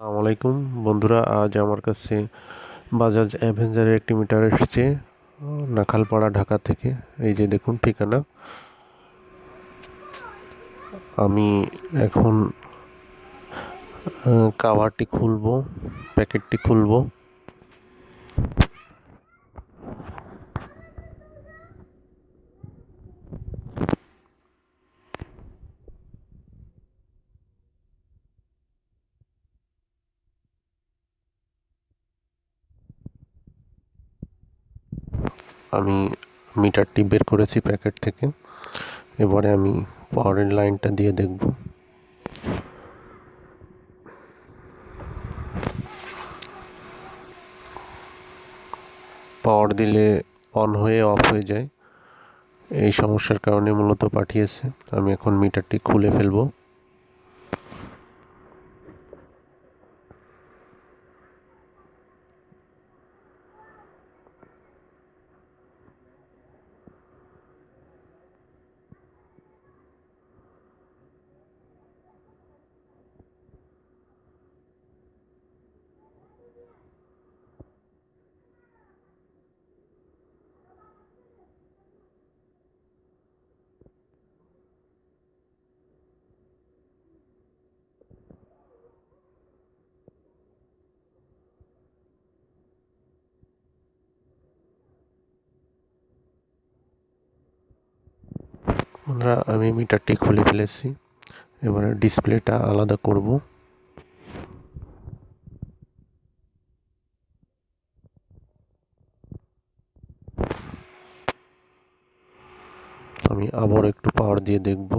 আলাইকুম। বন্ধুরা, আজ আমার কাছে বাজাজ অ্যাভেঞ্জারের একটি মিটার এসেছে নাখালপাড়া, ঢাকা থেকে। এই যে দেখুন ঠিকানা। আমি এখন কাভারটি খুলবো প্যাকেটটি খুলবো। আমি মিটারটি বের করেছি প্যাকেট থেকে। এবারে আমি পাওয়ারের লাইনটা দিয়ে দেখব। পাওয়ার দিলে অন হয়ে অফ হয়ে যায়। এই সমস্যার কারণে মূলত পাঠিয়েছে। আমি এখন মিটারটি খুলে ফেলব। বন্ধুরা আমি মিটারটি খুলে ফেলেছি। এবারে ডিসপ্লেটা আলাদা করব। আমি আবার একটু পাওয়ার দিয়ে দেখব।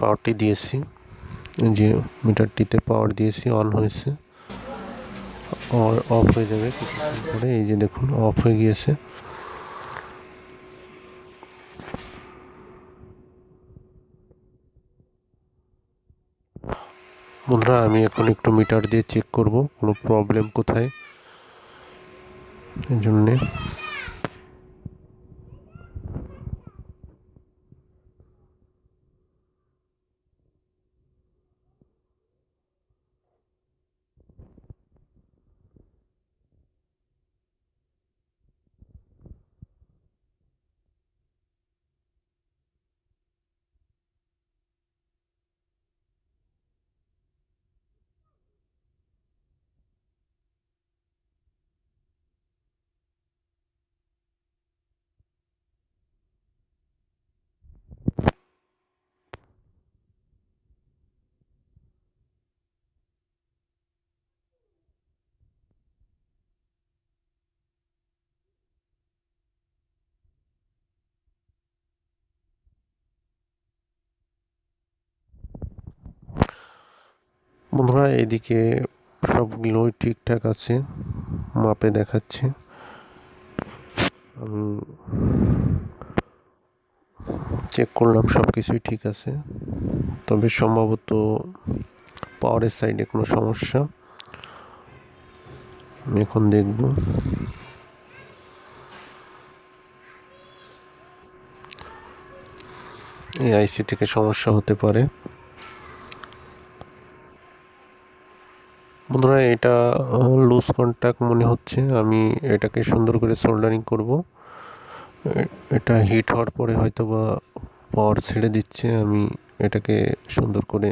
পাওয়ারটি দিয়েছি। যে মিটারটিতে পাওয়ার দিয়েছি অন হয়েছে। অফ হয়ে যাবে কিছুক্ষণ পরে। এই যে দেখুন অফ হয়ে গিয়েছে। বন্ধুরা, আমি এখন একটু মিটার দিয়ে চেক করব। কোনো প্রবলেম কোথায়? এই জন্যে। বন্ধুরা, এদিকে সবগুলোই ঠিকঠাক আছে, মাপে দেখাচ্ছে। আমি চেক করলাম সব কিছুই ঠিক আছে, তবে সম্ভবত পাওয়ারের সাইডে কোনো সমস্যা। এখন দেখব। এই আইসি থেকে সমস্যা হতে পারে। বন্ধুরা, এটা লুজ কন্ট্যাক্ট মনে হচ্ছে। আমি এটাকে সুন্দর করে সোল্ডারিং করব। এটা হিট হওয়ার পরে হয়তো বা পাওয়ার ছেড়ে দিচ্ছে। আমি এটাকে সুন্দর করে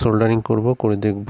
সোল্ডারিং করব, করে দেখব।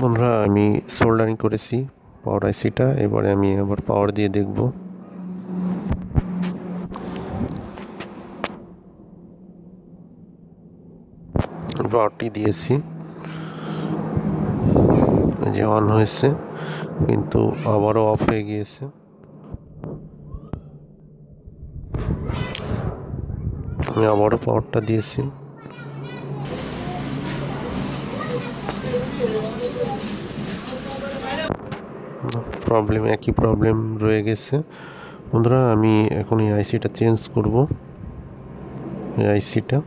বন্ধুরা, আমি সোল্ডারিং করেছি পাওয়ার আইসিটা। এবারে আমি আবার পাওয়ার দিয়ে দেখব। পাওয়ারটি দিয়েছি। যে অন হয়েছে, কিন্তু আবারও অফ হয়ে গিয়েছে। আমি আবারও পাওয়ারটা দিয়েছি। প্রবলেম একই প্রবলেম রয়ে গেছে। বন্ধুরা আমি এখন এই আইসিটা চেঞ্জ করব। এই আইসিটা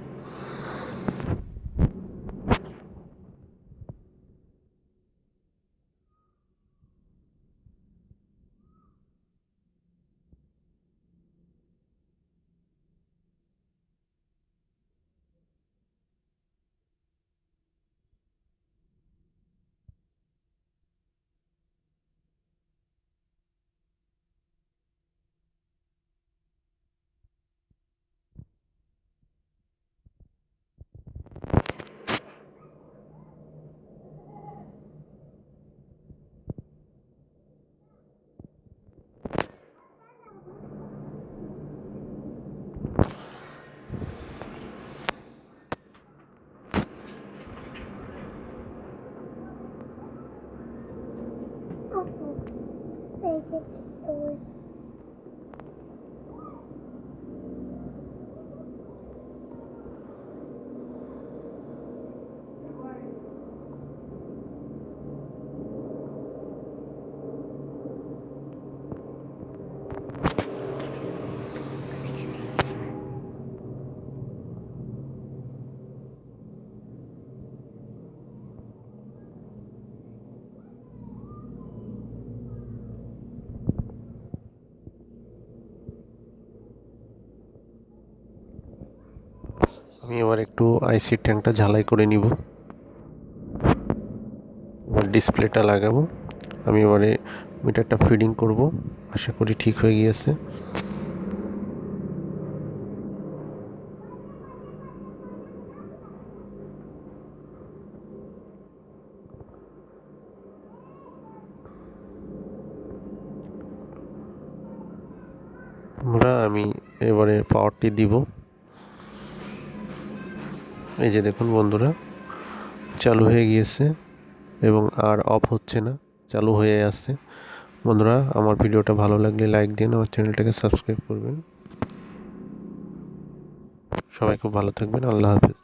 আমি এবার একটু আইসি ট্যাঙ্কটা ঝালাই করে নিব। এবার ডিসপ্লেটা লাগাবো। আমি এবারে মিটারটা ফিডিং করব। আশা করি ঠিক হয়ে গিয়েছে। আমরা আমি এবারে পাওয়ারটি দিব। এই যে দেখুন বন্ধুরা, চালু হয়ে গিয়েছে এবং আর অফ হচ্ছে না, চালু হয়ে আসছে বন্ধুরা, আমার ভিডিওটা ভালো লাগলে লাইক দিন, আমার চ্যানেলটাকে সাবস্ক্রাইব করবেন। সবাই খুব ভালো থাকবেন, আল্লাহ হাফেজ।